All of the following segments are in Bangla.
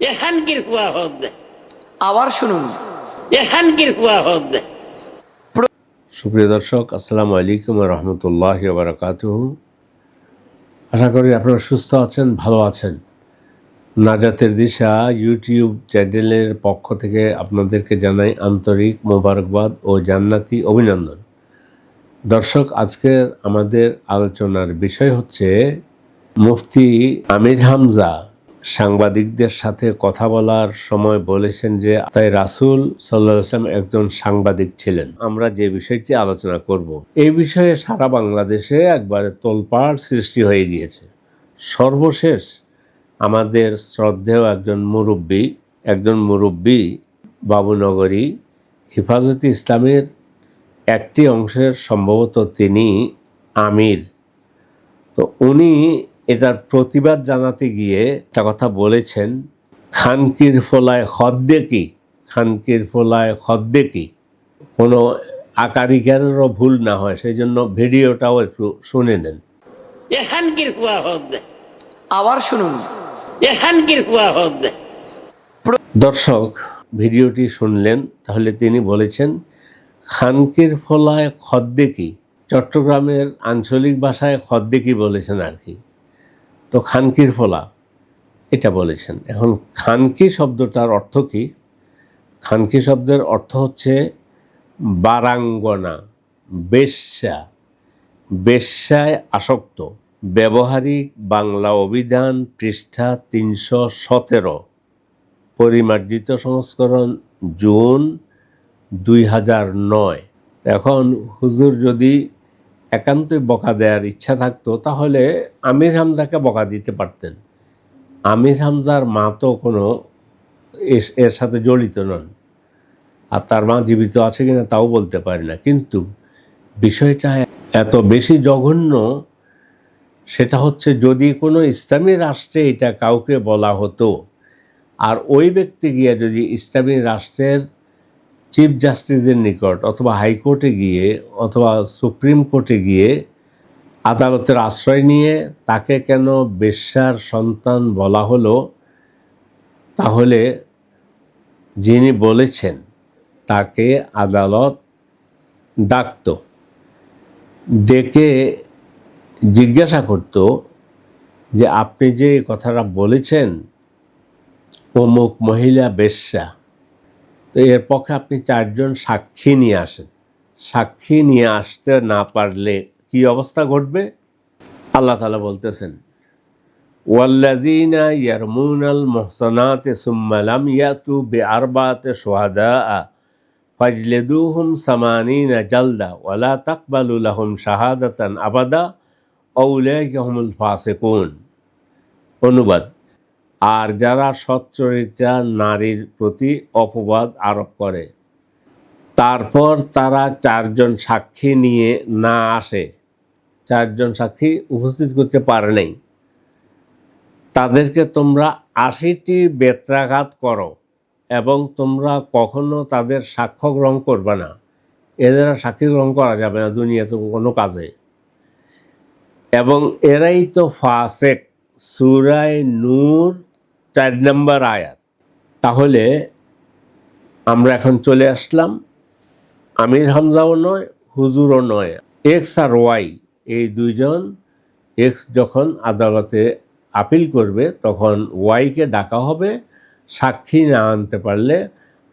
এখানকির হুয়া হদ আবার শুনুন। এখানকির হুয়া হদ সুপ্রিয় দর্শক আসসালামু আলাইকুম রহমতুল্লাহ বারকাতুহ। আশা করি আপনারা সুস্থ আছেন ভালো আছেন। নাজাতের দিশা ইউটিউব চ্যানেলের পক্ষ থেকে আপনাদেরকে জানাই আন্তরিক মোবারকবাদ ও জান্নাতি অভিনন্দন। দর্শক আজকের আমাদের আলোচনার বিষয় হচ্ছে মুফতি আমির হামজা সাংবাদিকদের সাথে কথা বলার সময় বলেছেন যে, তাই রাসূল সাল্লাহ আসলাম একজন সাংবাদিক ছিলেন। আমরা যে বিষয়টি আলোচনা করব, এই বিষয়ে সারা বাংলাদেশে একবারে তোলপাড় সৃষ্টি হয়ে গিয়েছে। সর্বশেষ আমাদের শ্রদ্ধেয় একজন মুরব্বী একজন মুরব্বী বাবুনগরী হেফাজতে ইসলামের একটি অংশের সম্ভবত তিনি আমির। তো উনি এটার প্রতিবাদ জানাতে গিয়ে একটা কথা বলেছেন খানকির ফলায় খদ্দে কি? খানকির ফলায় খদ্দে কি? কোনো আকারিকারেরও ভুল না হয় সেই জন্য ভিডিওটাও একটু শুনে নেন। এখানকির হুয়া আবার শুনুন। এখানকির হুয়া দর্শক ভিডিওটি শুনলেন তাহলে তিনি বলেছেন খানকির ফলায় খদ্দেকি চট্টগ্রামের আঞ্চলিক ভাষায় খদ্দেকি বলেছেন আর কি। তো খানকির ফলা, এটা বলেছেন। এখন খানকি শব্দটার অর্থ কি? খানকি শব্দের অর্থ হচ্ছে বারাঙ্গনা, বেশ্যা। বেশ্যায় আসক্ত, ব্যবহারিক বাংলা অভিধান পৃষ্ঠা তিনশো সতেরো, পরিমার্জিত সংস্করণ জুন দুই হাজার নয়। এখন হুজুর যদি একান্তই বকা দেওয়ার ইচ্ছা থাকতো, তাহলে আমির হামজাকে বকা দিতে পারতেন। আমির হামজার মা তো কোনো এর সাথে জড়িত নন। আর তার মা জীবিত আছে কিনা তাও বলতে পারি না। কিন্তু বিষয়টা এত বেশি জঘন্য, সেটা হচ্ছে যদি কোনো ইসলামী রাষ্ট্রে এটা কাউকে বলা হতো, আর ওই ব্যক্তি গিয়ে যদি ইসলামী রাষ্ট্রের চিফ জাস্টিসের নিকট অথবা হাইকোর্টে গিয়ে অথবা সুপ্রিম কোর্টে গিয়ে আদালতের আশ্রয় নিয়ে তাকে কেন বেশ্যার সন্তান বলা হলো, তাহলে যিনি বলেছেন তাকে আদালত ডাকত। ডেকে জিজ্ঞাসা করত যে, আপনি যে কথাটা বলেছেন, অমুক মহিলা বেশ্যা তো এর পক্ষে আপনি চারজন সাক্ষী নিয়ে আসেন। সাক্ষী নিয়ে আসতে না পারলে কি অবস্থা ঘটবে? আল্লাহ তালা বলতেছেন ওয়াল্লাজিনা ইয়ারমুনাল মোহসনাতে সুম্মালাম ইয়াতু বে আরবাতে সোহাদা ফাজলেদুহুম সামানিনা জালদা ওয়ালা তাকবালু লাহুম শাহাদাতান আবাদা অউলাইকাহুমুল ফাসিকুন। অনুবাদ আর যারা সচ্চরিত্রা নারীর প্রতি অপবাদ আরোপ করে, তারপর তারা চারজন সাক্ষী নিয়ে না আসে, চারজন সাক্ষী উপস্থিত করতে পারে নাই। তাদেরকে তোমরা আশিটি বেত্রাঘাত করো এবং তোমরা কখনো তাদের সাক্ষ্য গ্রহণ করবে না। এদের সাক্ষী গ্রহণ করা যাবে না দুনিয়াতে কোনো কাজে। এবং এরাই তো ফাসেক, সুরায় নূর চার নম্বর আয়াত। তাহলে আমরা এখন চলে আসলাম। আমির হামজাও নয়, হুজুরও নয়। এক্স আর ওয়াই এই দুইজন এক্স যখন আদালতে আপিল করবে, তখন ওয়াইকে ডাকা হবে। সাক্ষী না আনতে পারলে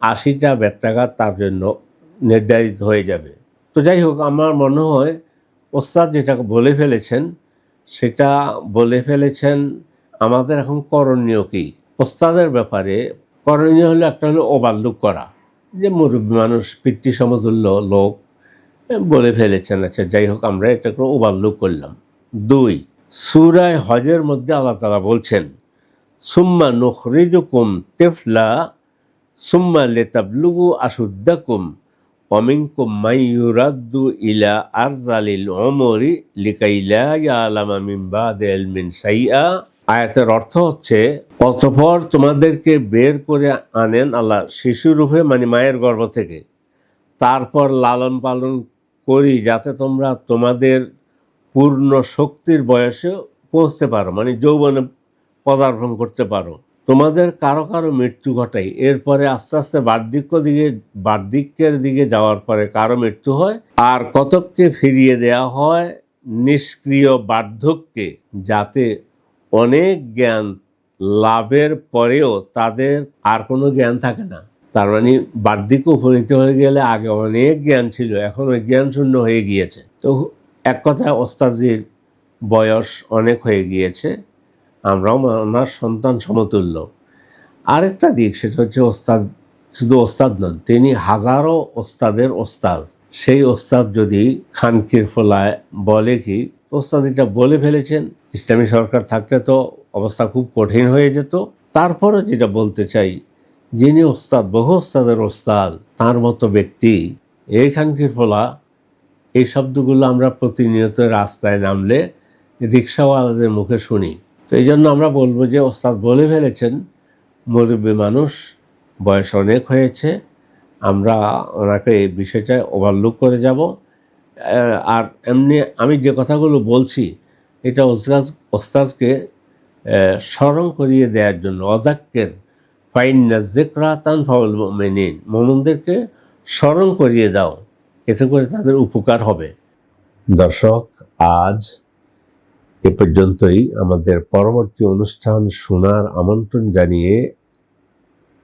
আশিটা ব্যত্যাঘাত তার জন্য নির্ধারিত হয়ে যাবে। তো যাই হোক, আমার মনে হয় ওস্তাদ যেটা বলে ফেলেছেন, সেটা বলে ফেলেছেন আমাদের এখন করণীয় কি? ওস্তাদের ব্যাপারে করণীয় হলো একটা হলো ওভারলুক করা। যে মুরব্বী মানুষ, পিতৃ সমতুল্য লোক বলে ফেলেছেন আচ্ছা যাই হোক, আমরা এটাকে ওভারলুক করলাম। দুই, সুরায় হজের মধ্যে আল্লাহ তালা বলছেন, সুম্মা নুখরিজুকুম তেফলা, সুম্মা লেতাবলুগু আসুদ্দাকুম অমিনকুম মাইয়ুরাদ্দু ইলা আরজালিল ওমরি লিকাইলা ইয়ালামা মিন বাদি ইলমিন শাইআ। আয়াতের অর্থ হচ্ছে, অতঃপর তোমাদেরকে বের করে আনেন আল্লাহ শিশুরূপে মানে মায়ের গর্ভ থেকে। তারপর লালন পালন করি যাতে তোমরা তোমাদের পূর্ণ শক্তির বয়সে পৌঁছতে পারো মানে যৌবনে পদার্পণ করতে পারো। তোমাদের কারও কারও মৃত্যু ঘটাই। এরপরে আস্তে আস্তে বার্ধক্য দিকে, বার্ধক্যের দিকে যাওয়ার পরে কারও মৃত্যু হয়। আর কতককে ফিরিয়ে দেওয়া হয়, নিষ্ক্রিয় বার্ধক্যে, যাতে অনেক জ্ঞান লাভের পরেও তাদের আর কোনো জ্ঞান থাকে না। তার মানে বার্ধক্য উপনীত হয়ে গেলে আগে অনেক জ্ঞান ছিল, এখন ওই জ্ঞান শূন্য হয়ে গিয়েছে। তো এক কথায় ওস্তাজির বয়স অনেক হয়ে গিয়েছে, আমরাও ওনার সন্তান সমতুল্য। আরেকটা দিক, সেটা হচ্ছে ওস্তাদ, শুধু ওস্তাদ নন, তিনি হাজারো ওস্তাদের ওস্তাদ। সেই ওস্তাদ যদি খানকির ফলায় বলে কি, ওস্তাদ এটা বলে ফেলেছেন ইসলামী সরকার থাকলে তো অবস্থা খুব কঠিন হয়ে যেত। তারপরে যেটা বলতে চাই, যিনি ওস্তাদ, বহু ওস্তাদের ওস্তাদ, তার মতো ব্যক্তি, এই খানকির ফলা, এই শব্দগুলো আমরা প্রতিনিয়ত রাস্তায় নামলে রিক্সাওয়ালাদের মুখে শুনি। তো এই জন্য আমরা বলব যে, ওস্তাদ বলে ফেলেছেন, মুরব্বী মানুষ বয়স অনেক হয়েছে, আমরা ওনাকে এই বিষয়টা ওভারলুক করে যাব। আর এমনি আমি যে কথাগুলো বলছি এটা ওস্তাজ ওস্তাজকে স্মরণ করিয়ে দেওয়ার জন্য অজাক্যের ফাইন জেকরা তান ফাউল মেনিন মোমনদেরকে স্মরণ করিয়ে দাও, এতে করে তাদের উপকার হবে। দর্শক, আজ এ পর্যন্তই আমাদের পরবর্তী অনুষ্ঠান শোনার আমন্ত্রণ জানিয়ে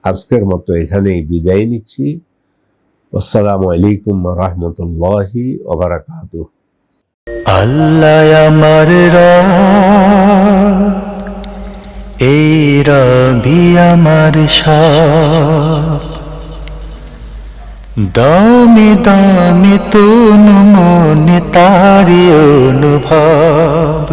আজকের মতো এখানেই বিদায় নিচ্ছি। আসসালামু আলাইকুম রহমতুল্লাহি ওবরাকাতু আল্লাহ আমার এই রবি আমার দামি তুন তনু মনে তারি অনুভব।